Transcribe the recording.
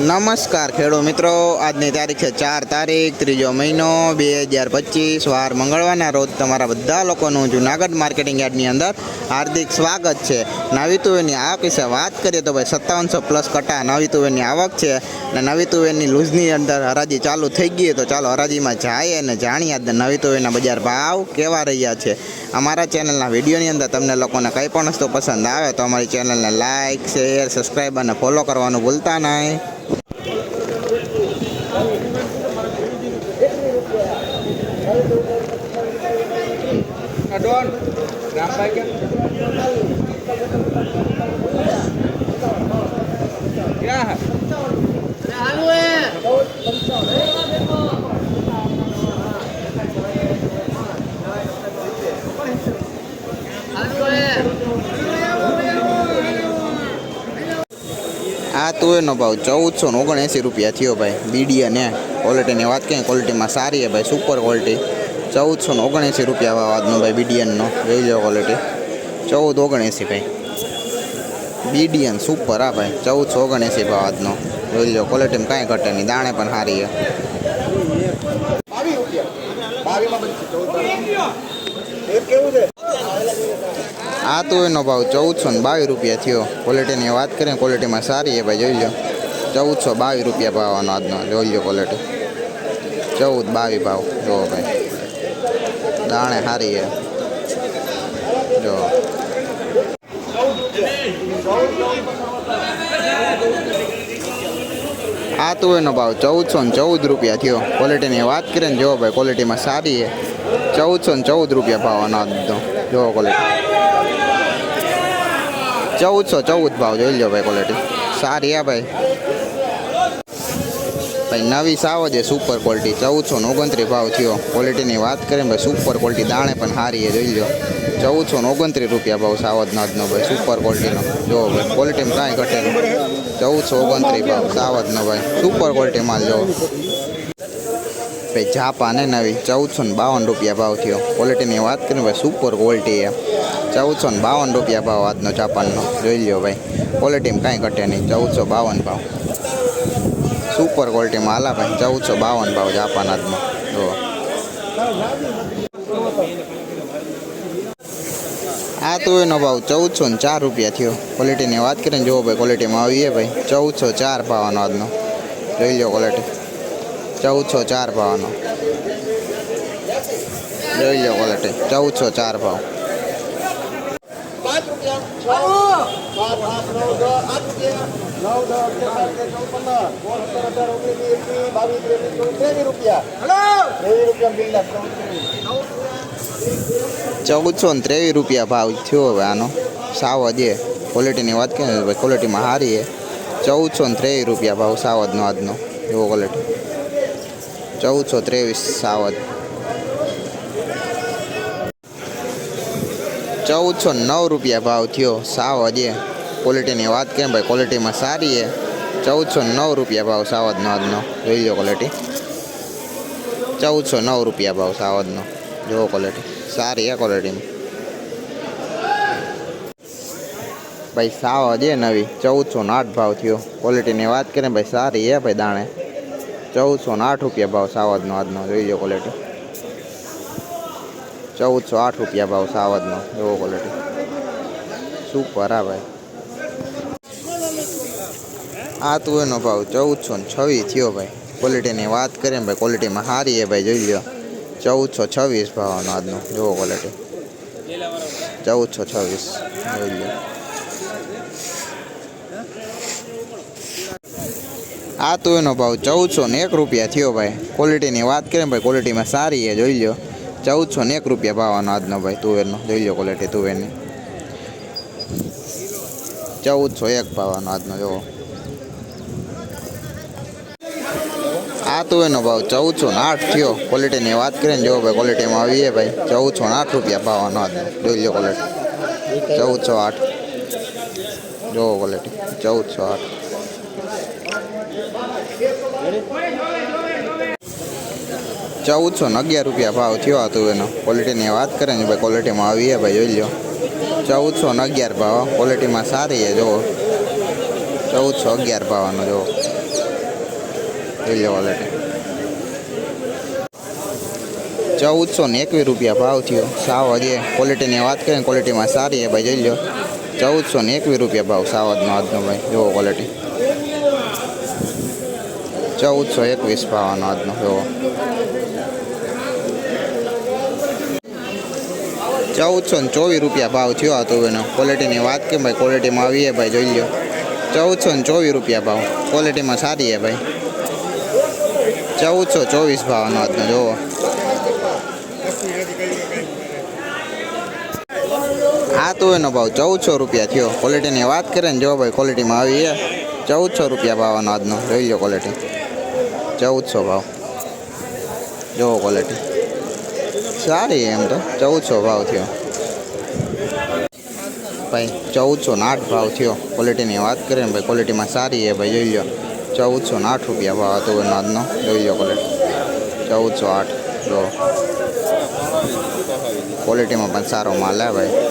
નમસ્કાર ખેડૂત મિત્રો, આજની તારીખ છે ચાર તારીખ, ત્રીજો મહિનો, બે હજાર પચીસ, વાર મંગળવારના રોજ તમારા બધા લોકોનું જુનાગઢ માર્કેટિંગ યાર્ડની અંદર હાર્દિક સ્વાગત છે. નવી તુવેરની આવક વિશે વાત કરીએ તો ભાઈ સત્તાવનસો પ્લસ કટા નવી તુવેરની આવક છે અને નવી તુવેરની લૂઝની અંદર હરાજી ચાલુ થઈ ગઈ તો ચાલો હરાજીમાં જાય અને જાણીએ નવી તુવેરના બજાર ભાવ કેવા રહ્યા છે. અમારા ચેનલના વિડીયોની અંદર તમને લોકોને કંઈ પણ વસ્તુ પસંદ આવે તો અમારી ચેનલને લાઇક શેર સબસ્ક્રાઈબ અને ફોલો કરવાનું ભૂલતા નહીં. ડોન રામભાઈ કે આ તુવેરનો ભાવ ચૌદસો ને ઓગણએંસી રૂપિયા થયો ભાઈ. બીડી અને ક્વોલિટીની વાત કરીએ ક્વોલિટીમાં સારી છે ભાઈ સુપર ક્વોલિટી ચૌદસો ને ઓગણએંસી રૂપિયા ભાવ આજનો ભાઈ બીડીએનનો જોઈ લો ક્વોલિટી ચૌદ ઓગણએંસી ભાઈ. બીડીએન સુપર આ ભાઈ ચૌદસો ઓગણએંસી ભાવ આજનો જોઈ લો ક્વોલિટીમાં કાંઈ ઘટે નહીં દાણે પણ સારી છે? આ તો એનો ભાવ ચૌદસો ને બાવીસ રૂપિયા થયો. ક્વોલિટીની વાત કરીએ ક્વોલિટીમાં સારી છે ભાઈ, જોઈ લો ચૌદસો બાવીસ રૂપિયા ભાવનો આજનો, જોઈ લો ક્વોલિટી ચૌદ બાવીસ ભાવ, જો ભાઈ. દાણે સારી છે. જો. આ તુવેરનો ભાવ ચૌદસો ને ચૌદ રૂપિયા થયો. ક્વોલિટીની વાત કરીએ ને, જો ભાઈ ક્વોલિટીમાં સારી છે. ચૌદસો ને ચૌદ રૂપિયા ભાવ અનાજનો જો ક્વોલિટી ચૌદસો, ચૌદ ભાવ જોઈ લો ભાઈ ક્વોલિટી સારી આ ભાઈ. ભાઈ, નવી સાવ છે સુપર ક્વોલિટી ચૌદસો ઓગણત્રીસ ભાવ થયો. ક્વોલિટીની વાત કરીએ ભાઈ સુપર ક્વોલિટી દાણે પણ સારી છે, જોઈ લો ચૌદસો ઓગણત્રીસ રૂપિયા ભાવ સાવજનો આજનો ભાઈ સુપર ક્વોલિટીનો જો ભાઈ ક્વોલિટીમાં કાંઈ ઘટે નહીં. ચૌદસો ઓગણત્રીસ ભાવ સાવજનો ભાઈ સુપર ક્વોલિટી માલ જો. ભાઈ જાપાને નવી ચૌદસો ને બાવન રૂપિયા ભાવ થયો. ક્વોલિટીની વાત કરીએ ભાઈ સુપર ક્વોલિટી છે ચૌદસો ને બાવન રૂપિયા ભાવ આજનો જાપાનનો. જોઈ લ્યો ભાઈ ક્વોલિટીમાં કાંઈ ઘટે નહીં. ચૌદસો બાવન ભાવ. સુપર ક્વોલિટીમાં હાલા ભાઈ, ચૌદસો બાવન ભાવ જાપાન આજનો. જુઓ. આ તો એનો ભાવ ચૌદસો ને ચાર રૂપિયા થયો. ક્વોલિટીની વાત કરીને જુઓ ભાઈ ક્વોલિટીમાં આવીએ ભાઈ. ચૌદસો ચાર ભાવનો આજનો. જોઈ લો ક્વોલિટી ચૌદસો ચાર ભાવનો. જોઈ લો ક્વોલિટી ચૌદસો ચાર ભાવ. ચૌદસો ને ત્રેવીસ રૂપિયા ભાવ થયો હવે આનો. સાવ એ ક્વોલિટીની વાત કરીએ ભાઈ ક્વોલિટીમાં સારી છે. ચૌદસો ને ત્રેવીસ રૂપિયા ભાવ સાવજનો આજનો. એવો ક્વોલિટી ચૌદસો ત્રેવીસ સાવજ ચૌદસો નવ રૂપિયા ભાવ થયો સાવજ ક્વોલિટીની વાત કરીએ ભાઈ? ક્વોલિટીમાં સારી છે ચૌદસો નવ રૂપિયા ભાવ સાવજનો આજનો। જોઈ લો ક્વોલિટી ચૌદસો નવ રૂપિયા ભાવ સાવજનો જો ક્વોલિટી સારી છે ક્વોલિટીમાં ભાઈ સાવ હજે નવી। ચૌદસો આઠ ભાવ થયો। ક્વોલિટીની વાત કરીએ ભાઈ, સારી છે ભાઈ, દાણે। ચૌદસો ને આઠ રૂપિયા ભાવ સાવજનો આજનો જોઈ લો ક્વોલિટી ચૌદસો આઠ રૂપિયા ભાવ સાવદનો એવો ક્વોલિટી સુપર હા ભાઈ. આ તુવેરનો ભાવ ચૌદસો ને છવ્વીસ થયો ભાઈ. ક્વોલિટીની વાત કરીએ ભાઈ ક્વોલિટીમાં સારી એ ભાઈ, જોઈ લો. ચૌદસો છવ્વીસ ભાવનો આજનો, જોવો ક્વોલિટી ચૌદસો છવ્વીસ, જોઈ લો. આ તુવેરનો ભાવ ચૌદસો ને એક રૂપિયા થયો ભાઈ. ક્વોલિટીની વાત કરીએ ભાઈ ક્વોલિટીમાં સારી છે, જોઈ લો ચૌદસો ને એક રૂપિયા ભાવનો આજનો ભાઈ, તુવેરનો. જોઈ લો ક્વોલિટી તુવેરની. ચૌદસો એક ભાવનો આજનો જોવો આ તો એનો ભાવ ચૌદસો ને આઠ થયો. ક્વોલિટીની વાત કરીએ ને જો ભાઈ ક્વોલિટીમાં આવીએ ભાઈ. ચૌદસો ને આઠ રૂપિયા ભાવવાનો આજનો. જોઈ લો ક્વોલિટી ચૌદસો આઠ. જોવો ક્વોલિટી ચૌદસો આઠ. ચૌદસો ને અગિયાર રૂપિયા ભાવ થયો હતો એનો. ક્વોલિટીની વાત કરે ને ભાઈ ક્વોલિટીમાં આવીએ ભાઈ, જોઈ લો ચૌદસો ને અગિયાર ભાવ ક્વોલિટીમાં સારી છે, જુઓ. ચૌદસો અગિયાર ભાવનો, જુઓ. જોઈ લો ક્વોલિટી ચૌદસો ને એકવીસ રૂપિયા ભાવ થયો. સાવજ એ ક્વોલિટીની વાત કરીએ ક્વોલિટીમાં સારી છે ભાઈ, જોઈ લો ચૌદસો ને એકવીસ રૂપિયા ભાવ સાવજનો આજનો ભાઈ, જુઓ ક્વોલિટી ચૌદસો એકવીસ ભાવનો આજનો, જુઓ. ચૌદસો ને ચોવીસ રૂપિયા ભાવ થયો હતો એનો. ક્વોલિટીની વાત કેમ ભાઈ? ક્વોલિટીમાં આવીએ ભાઈ, જોઈ લો ચૌદસો ને ચોવીસ રૂપિયા ભાવ. ક્વોલિટીમાં સારી છે ભાઈ. ચૌદસો ચોવીસ ભાવનો આજનો જોવો આ તો એનો ભાવ ચૌદસો રૂપિયા થયો. ક્વોલિટીની વાત કરે ને જો ભાઈ ક્વોલિટીમાં આવી એ ચૌદસો રૂપિયા ભાવનો આજનો. જોઈ લો ક્વોલિટી ચૌદસો ભાવ. જોવો ક્વોલિટી સારી એમ તો. ચૌદસો ભાવ થયો. ભાઈ, ચૌદસો ને આઠ ભાવ થયો. ક્વોલિટીની વાત કરીએ ને ભાઈ ક્વોલિટીમાં સારી છે ભાઈ, જોઈ લો ચૌદસો ને આઠ રૂપિયા ભાવ હતો એનો આજનો. જોઈ લો ક્વોલિટી ચૌદસો આઠ, જો. ક્વોલિટીમાં પણ સારો માલ હે ભાઈ.